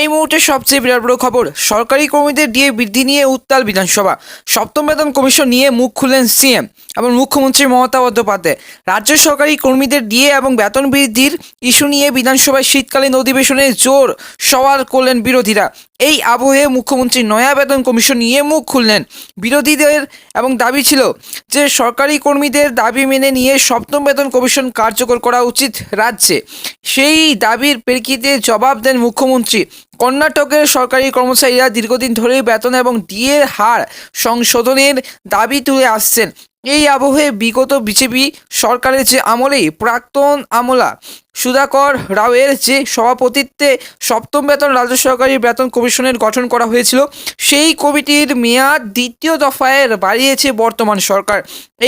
এই মুহূর্তে সবচেয়ে বিরাট বড় খবর, সরকারি কর্মীদের ডিএ বৃদ্ধি নিয়ে উত্তাল বিধানসভা। সপ্তম বেতন কমিশন নিয়ে মুখ খুললেন সিএম এবং মুখ্যমন্ত্রী মমতা বন্দ্যোপাধ্যায়। রাজ্য সরকারি কর্মীদের ডিএ এবং বেতন বৃদ্ধির ইস্যু নিয়ে বিধানসভায় শীতকালীন অধিবেশনে জোর সওয়াল করলেন বিরোধীরা। এই আবহে মুখ্যমন্ত্রী নয়া বেতন কমিশন নিয়ে মুখ খুললেন। বিরোধীদের এবং দাবি ছিল যে সরকারি কর্মীদের দাবি মেনে নিয়ে সপ্তম বেতন কমিশন কার্যকর করা উচিত রাজ্যে। সেই দাবির প্রেক্ষিতে জবাব দেন মুখ্যমন্ত্রী। কর্ণাটকের সরকারি কর্মচারীরা দীর্ঘদিন ধরেই বেতন এবং ডিএর হার সংশোধনের দাবি তুলে আসছেন। এই আবহে বিগত বিজেপি সরকারের যে আমলেই প্রাক্তন আমলা সুধাকর রাওয়ের যে সভাপতিত্বে সপ্তম বেতন রাজ্য সরকারি বেতন কমিশনের গঠন করা হয়েছিল, সেই কমিটির মেয়াদ দ্বিতীয় দফায় বাড়িয়েছে বর্তমান সরকার।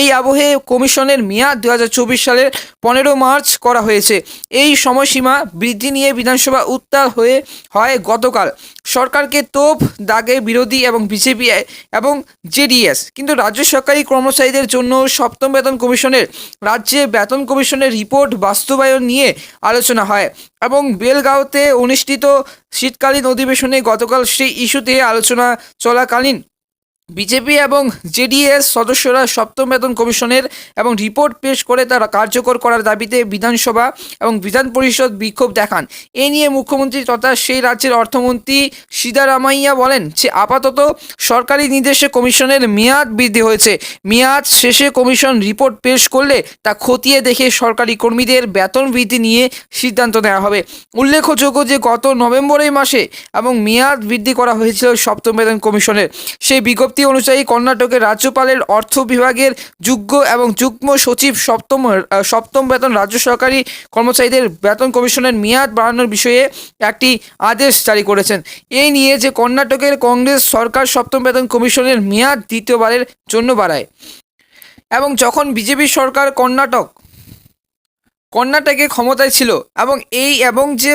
এই আবহে কমিশনের মেয়াদ দু হাজার চব্বিশ সালের পনেরো মার্চ করা হয়েছে। এই সময়সীমা বৃদ্ধি নিয়ে বিধানসভা উত্তাল হয়ে হয় গতকাল। সরকারকে তোপ, দাগে বিরোধী এবং বিজেপি এবং জেডিএস। কিন্তু রাজ্য সরকারি কর্মচারীদের জন্য সপ্তম বেতন কমিশনের, রাজ্যে বেতন কমিশনের রিপোর্ট বাস্তবায়ন নিয়ে আলোচনা হয় এবং বেলগাঁওতে অনুষ্ঠিত শীতকালীন অধিবেশনে গতকাল সেই ইস্যুতে আলোচনা চলাকালীন বিজেপি এবং জেডিএস সদস্যরা সপ্তম বেতন কমিশনের এবং রিপোর্ট পেশ করে তারা কার্যকর করার দাবিতে বিধানসভা এবং বিধান পরিষদ বিক্ষোভ দেখান। এ নিয়ে মুখ্যমন্ত্রী তথা সেই রাজ্যের অর্থমন্ত্রী সিদারামাইয়া বলেন যে, আপাতত সরকারি নির্দেশে কমিশনের মেয়াদ বৃদ্ধি হয়েছে। মেয়াদ শেষে কমিশন রিপোর্ট পেশ করলে তা খতিয়ে দেখে সরকারি কর্মীদের বেতন বৃদ্ধি নিয়ে সিদ্ধান্ত নেওয়া হবে। উল্লেখযোগ্য যে, গত নভেম্বরের মাসে এবং মেয়াদ বৃদ্ধি করা হয়েছিল সপ্তম বেতন কমিশনের। সেই বিজ্ঞপ্তি অনুযায়ী কর্ণাটকের রাজ্যপালের অর্থ বিভাগের যোগ্য এবং যুগ্ম সচিব সপ্তম সপ্তম বেতন রাজ্য সরকারি কর্মচারীদের বেতন কমিশনের মেয়াদ বাড়ানোর বিষয়ে একটি আদেশ জারি করেছেন। এই নিয়ে যে কর্ণাটকের কংগ্রেস সরকার সপ্তম বেতন কমিশনের মেয়াদ দ্বিতীয়বারের জন্য বাড়ায়। এবং যখন বিজেপি সরকার কর্ণাটক, কর্ণাটকে ক্ষমতায় ছিল এবং এই এবং যে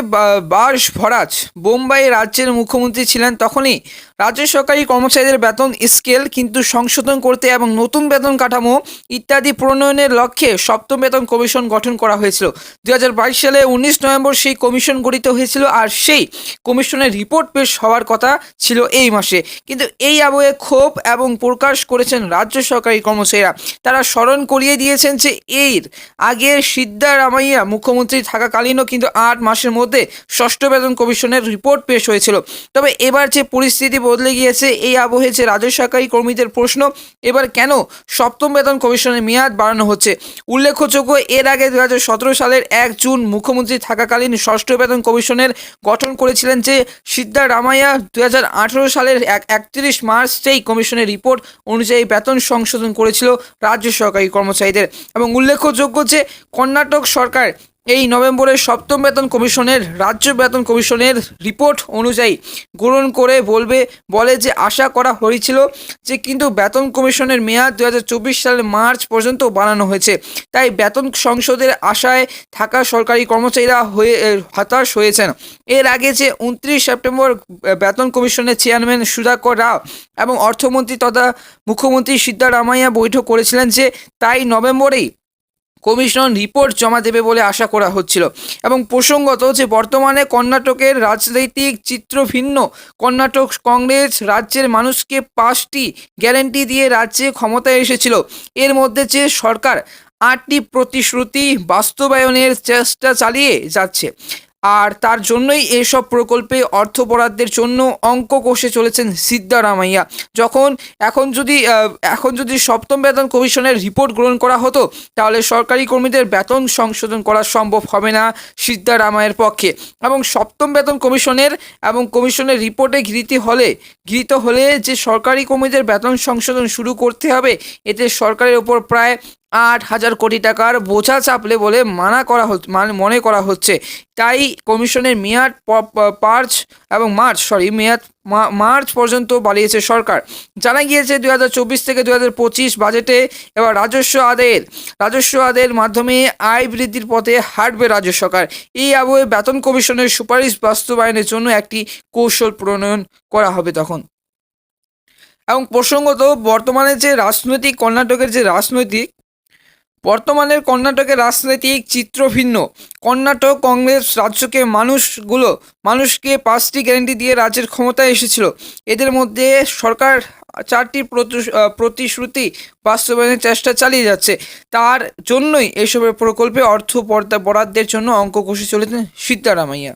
বাস ভরাজ, বোম্বাই রাজ্যের মুখ্যমন্ত্রী ছিলেন তখনই রাজ্য সরকারি কর্মচারীদের বেতন স্কেল কিন্তু সংশোধন করতে এবং নতুন বেতন কাঠামো ইত্যাদি প্রণয়নের লক্ষ্যে সপ্তম বেতন কমিশন গঠন করা হয়েছিল। দু হাজার বাইশ সালে উনিশ নভেম্বর সেই কমিশন গঠিত হয়েছিল আর সেই কমিশনের রিপোর্ট পেশ হওয়ার কথা ছিল এই মাসে। কিন্তু এই আবহে ক্ষোভ এবং প্রকাশ করেছেন রাজ্য সরকারি কর্মচারীরা। তারা স্মরণ করিয়ে দিয়েছেন যে এর আগে সিদ্ধারামাইয়া মুখ্যমন্ত্রী থাকাকালীনও কিন্তু আট মাসের মধ্যে ষষ্ঠ বেতন কমিশনের রিপোর্ট পেশ হয়েছিল। তবে এবার যে পরিস্থিতি বদলে গিয়েছে এই আবহে যে রাজ্য সরকারি কর্মীদের প্রশ্ন, এবার কেন সপ্তম বেতন কমিশনের মেয়াদ বাড়ানো হচ্ছে? উল্লেখযোগ্য, এর আগে দু হাজার সতেরো সালের এক জুন মুখ্যমন্ত্রী থাকাকালীন ষষ্ঠ বেতন কমিশনের গঠন করেছিলেন যে সিদ্ধারামাইয়া দু হাজার আঠারো সালের এক একত্রিশ মার্চ সেই কমিশনের রিপোর্ট অনুযায়ী বেতন সংশোধন করেছিল রাজ্য সরকারি কর্মচারীদের। এবং উল্লেখযোগ্য যে কর্ণাটক সরকার এই নভেম্বরের সপ্তম বেতন কমিশনের, রাজ্য বেতন কমিশনের রিপোর্ট অনুযায়ী গ্রহণ করে বলবে, বলে যে আশা করা হয়েছিল যে কিন্তু বেতন কমিশনের মেয়াদ দু হাজার চব্বিশ সালের মার্চ পর্যন্ত বানানো হয়েছে। তাই বেতন সংসদের আশায় থাকা সরকারি কর্মচারীরা হয়ে হতাশ হয়েছেন। এর আগে যে উনত্রিশ সেপ্টেম্বর বেতন কমিশনের চেয়ারম্যান সুধাকর রাও এবং অর্থমন্ত্রী তথা মুখ্যমন্ত্রী সিদ্ধারামাইয়া বৈঠক করেছিলেন যে তাই নভেম্বরেই কমিশন রিপোর্ট জমা দেবে বলে আশা করা হচ্ছিল। এবং প্রসঙ্গত যে বর্তমানে কর্ণাটকের রাজনৈতিক চিত্র ভিন্ন। কর্ণাটক কংগ্রেস রাজ্যের মানুষকে পাঁচটি গ্যারেন্টি দিয়ে রাজ্যে ক্ষমতায় এসেছিল। এর মধ্যে যে সরকার আটটি প্রতিশ্রুতি বাস্তবায়নের চেষ্টা চালিয়ে যাচ্ছে। আর তার জন্যই এসব প্রকল্পে অর্থ বরাদ্দের জন্য অঙ্ক কষে চলেছেন সিদ্ধারামাইয়া। যখন এখন যদি এখন যদি সপ্তম বেতন কমিশনের রিপোর্ট গ্রহণ করা হতো, তাহলে সরকারি কর্মীদের বেতন সংশোধন করা সম্ভব হবে না সিদ্ধারামায়ের পক্ষে। এবং সপ্তম বেতন কমিশনের এবং কমিশনের রিপোর্টে গৃহীত হলে গৃহীত হলে যে সরকারি কর্মীদের বেতন সংশোধন শুরু করতে হবে, এতে সরকারের ওপর প্রায় আট হাজার কোটি টাকার বোঝা চাপলে বলে মানা করা মানে মনে করা হচ্ছে। তাই কমিশনের মেয়াদ পার্চ এবং মার্চ সরি মেয়াদ মার্চ পর্যন্ত বাড়িয়েছে সরকার। জানা গিয়েছে দুই হাজার চব্বিশ থেকে দুই হাজার পঁচিশ বাজেটে এবার রাজস্ব আদের রাজস্ব আদের মাধ্যমে আয় বৃদ্ধির পথে হাঁটবে রাজ্য সরকার। এই আবহে বেতন কমিশনের সুপারিশ বাস্তবায়নের জন্য একটি কৌশল প্রণয়ন করা হবে তখন। এবং প্রসঙ্গত বর্তমানে যে রাজনৈতিক, কর্ণাটকের যে রাজনৈতিক বর্তমানের কর্ণাটকের রাজনৈতিক চিত্র ভিন্ন। কর্ণাটক কংগ্রেস রাজ্যকে মানুষগুলো, মানুষকে পাঁচটি গ্যারান্টি দিয়ে রাজ্যের ক্ষমতায় এসেছিল। এদের মধ্যে সরকার চারটি প্রতিশ্রুতি বাস্তবায়নের চেষ্টা চালিয়ে যাচ্ছে। তার জন্যই এসবের প্রকল্পে অর্থ বরাদ্দের জন্য অঙ্ক কষে চলেছেন সিদ্ধারামাইয়া।